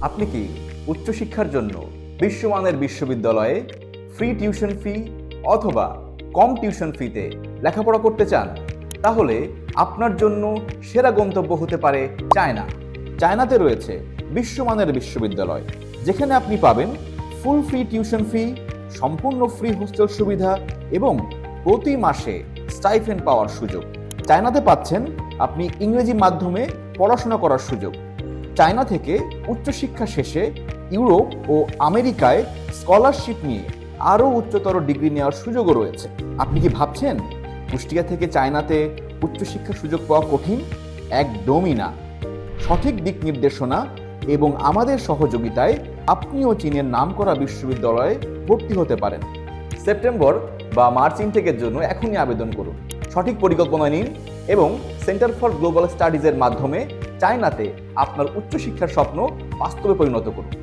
আপনি কি উচ্চশিক্ষার জন্য বিশ্বমানের বিশ্ববিদ্যালয়ে ফ্রি টিউশন ফি অথবা কম টিউশন ফিতে লেখাপড়া করতে চান? তাহলে আপনার জন্য সেরা গন্তব্য হতে পারে চায়না। চায়নাতে রয়েছে বিশ্বমানের বিশ্ববিদ্যালয়। যেখানে আপনি পাবেন ফুল ফ্রি টিউশন ফি সম্পূর্ণ ফ্রি হোস্টেল সুবিধা এবং প্রতি মাসে স্টাইফেন পাওয়ার সুযোগ। চায়নাতে পাচ্ছেন আপনি ইংরেজি মাধ্যমে পড়াশোনা করার সুযোগ। চায়না থেকে উচ্চশিক্ষা শেষে ইউরোপ ও আমেরিকায় স্কলারশিপ নিয়ে আরও উচ্চতর ডিগ্রি নেওয়ার সুযোগও রয়েছে। আপনি কি ভাবছেন কুষ্টিয়া থেকে চায়নাতে উচ্চশিক্ষার সুযোগ পাওয়া কঠিন? একদমই না। সঠিক দিক নির্দেশনা এবং আমাদের সহযোগিতায় আপনিও চীনের নামকরা বিশ্ববিদ্যালয়ে ভর্তি হতে পারেন। সেপ্টেম্বর বা মার্চ ইনটেকের জন্য এখনই আবেদন করুন। সঠিক পরিকল্পনা নিন এবং সেন্টার ফর গ্লোবাল স্টাডিজের মাধ্যমে চায়নাতে আপনার উচ্চশিক্ষার স্বপ্ন বাস্তবে পরিণত করুন